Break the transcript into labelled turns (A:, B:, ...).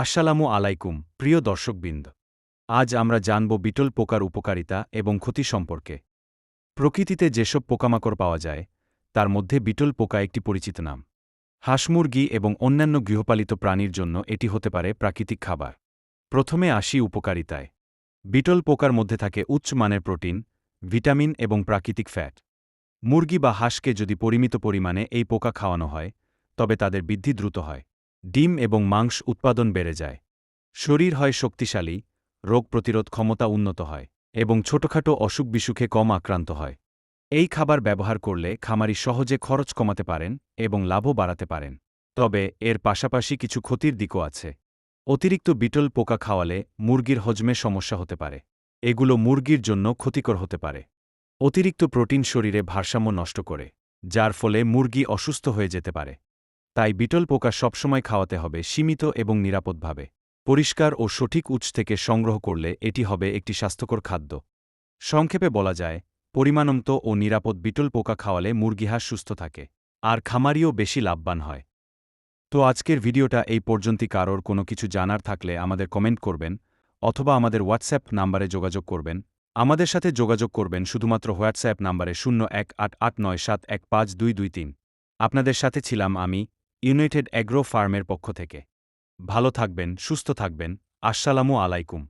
A: আসসালামু আলাইকুম, প্রিয় দর্শকবৃন্দ। আজ আমরা জানব বিটল পোকার উপকারিতা এবং ক্ষতি সম্পর্কে। প্রকৃতিতে যেসব পোকামাকড় পাওয়া যায়, তার মধ্যে বিটল পোকা একটি পরিচিত নাম। হাঁসমুরগি এবং অন্যান্য গৃহপালিত প্রাণীর জন্য এটি হতে পারে প্রাকৃতিক খাবার। প্রথমে আসি উপকারিতায়। বিটল পোকার মধ্যে থাকে উচ্চ মানের প্রোটিন, ভিটামিন এবং প্রাকৃতিক ফ্যাট। মুরগি বা হাঁসকে যদি পরিমিত পরিমাণে এই পোকা খাওয়ানো হয়, তবে তাদের বৃদ্ধি দ্রুত হয়। ডিম এবং মাংস উৎপাদন বেড়ে যায়। শরীর হয় শক্তিশালী, রোগ প্রতিরোধ ক্ষমতা উন্নত হয় এবং ছোটখাটো অসুখ বিসুখে কম আক্রান্ত হয়। এই খাবার ব্যবহার করলে খামারি সহজে খরচ কমাতে পারেন এবং লাভও বাড়াতে পারেন। তবে এর পাশাপাশি কিছু ক্ষতির দিকও আছে। অতিরিক্ত বিটল পোকা খাওয়ালে মুরগির হজমে সমস্যা হতে পারে। এগুলো মুরগির জন্য ক্ষতিকর হতে পারে। অতিরিক্ত প্রোটিন শরীরে ভারসাম্য নষ্ট করে, যার ফলে মুরগি অসুস্থ হয়ে যেতে পারে। তাই বিটল পোকা সবসময় খাওয়াতে হবে সীমিত এবং নিরাপদভাবে। পরিষ্কার ও সঠিক উৎস থেকে সংগ্রহ করলে এটি হবে একটি স্বাস্থ্যকর খাদ্য। সংক্ষেপে বলা যায়, পরিমাণমত ও নিরাপদ বিটল পোকা খাওয়ালে মুরগিহাঁস সুস্থ থাকে, আর খামারিও বেশি লাভবান হয়। তো আজকের ভিডিওটা এই পর্যন্তই। কারোর কোনো কিছু জানার থাকলে আমাদের কমেন্ট করবেন অথবা আমাদের হোয়াটসঅ্যাপ নাম্বারে যোগাযোগ করবেন। আমাদের সাথে যোগাযোগ করবেন শুধুমাত্র হোয়াটসঅ্যাপ নাম্বারে শূন্য এক আট আট নয় সাত এক পাঁচ দুই দুই তিন। আপনাদের সাথে ছিলাম আমি ইউনাইটেড অ্যাগ্রো ফার্মের পক্ষ থেকে। ভালো থাকবেন সুস্থ থাকবেন। আসসালামু আলাইকুম।